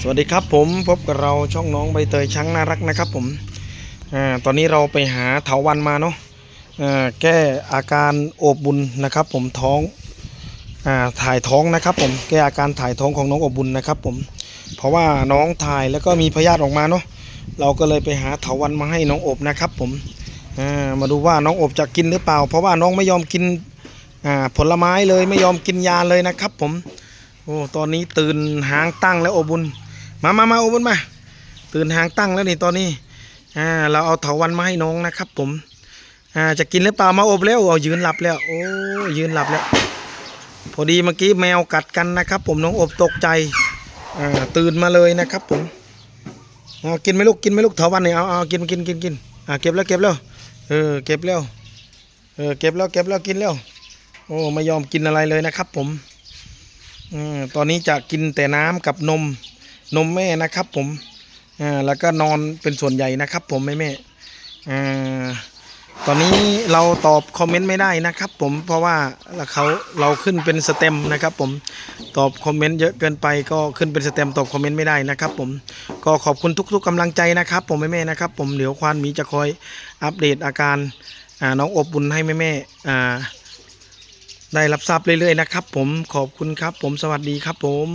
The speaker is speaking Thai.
สวัสดีครับผมพบกับเราช่องน้องใบเตยช้างน่ารักนะครับผมอ่าตอนนี้เราไปหาเถาวันมาเนาะอ่าแก้อาการโอบบุญนะครับ ผมท้องอ่าถ่ายท้องนะครับ ผมแก้อาการถ่ายท้องของน้องโอบบุญนะครับผมเพราะว่าน้องถ่ายแล้วก็มีพยาธิออกมาเนาะเราก็เลยไปหาเถาวันมาให้น้องอบนะครับ ผมอ่ามาดูว่าน้องอบจะกินหรือเปล่า เพราะว่าน้องไม่ยอมกินอ่าผลไม้เลยไม่ยอมกินยาเลยนะครับ ผมโอ้ตอนนี้ตื่นหางตั้งแล้วโอบุญ มามามาโอบุญมา ตื่นหางตั้งแล้วนี่ตอนนี้อ่าเราเอาเถาวันมาให้น้องนะครับผมอ่าจะกินหรือเปล่ามาอบแล้วเอายืนหลับแล้ว โอ้ยืนหลับแล้ว พอดีเมื่อกี้แมวกัดกันนะครับ ผมน้องอบตกใจอ่าตื่นมาเลยนะครับ ผมเอากินไหมลูกกินไหมลูกเถาวันนี่เอาเอากินกินกินกินอ่าเก็บแล้วเก็บแล้วเออเก็บแล้วเออเก็บแล้วเก็บแล้วกินแล้วโอ้ไม่ยอมกินอะไรเลยนะครับ ผมอืมตอนนี้จะกินแต่น้ำกับนม นมแม่นะครับ ผมอ่าแล้วก็นอนเป็นส่วนใหญ่นะครับ ผมแม่แม่อ่าตอนนี้เราตอบคอมเมนต์ไม่ได้นะครับ ผมเพราะว่าเขาเราขึ้นเป็นสเต็มนะครับ ผมตอบคอมเมนต์เยอะเกินไปก็ขึ้นเป็นสเต็มตอบคอมเมนต์ไม่ได้นะครับ ผมก็ขอบคุณทุก ๆกำลังใจนะครับ ผมแม่แม่ๆนะครับ ผมเดี๋ยวควานหมีจะคอยอัปเดตอาการอ่าน้องอบบุญให้แม่แม่ๆอ่าได้รับทราบเรื่อยๆนะครับ ผมขอบคุณครับ ผมสวัสดีครับ ผม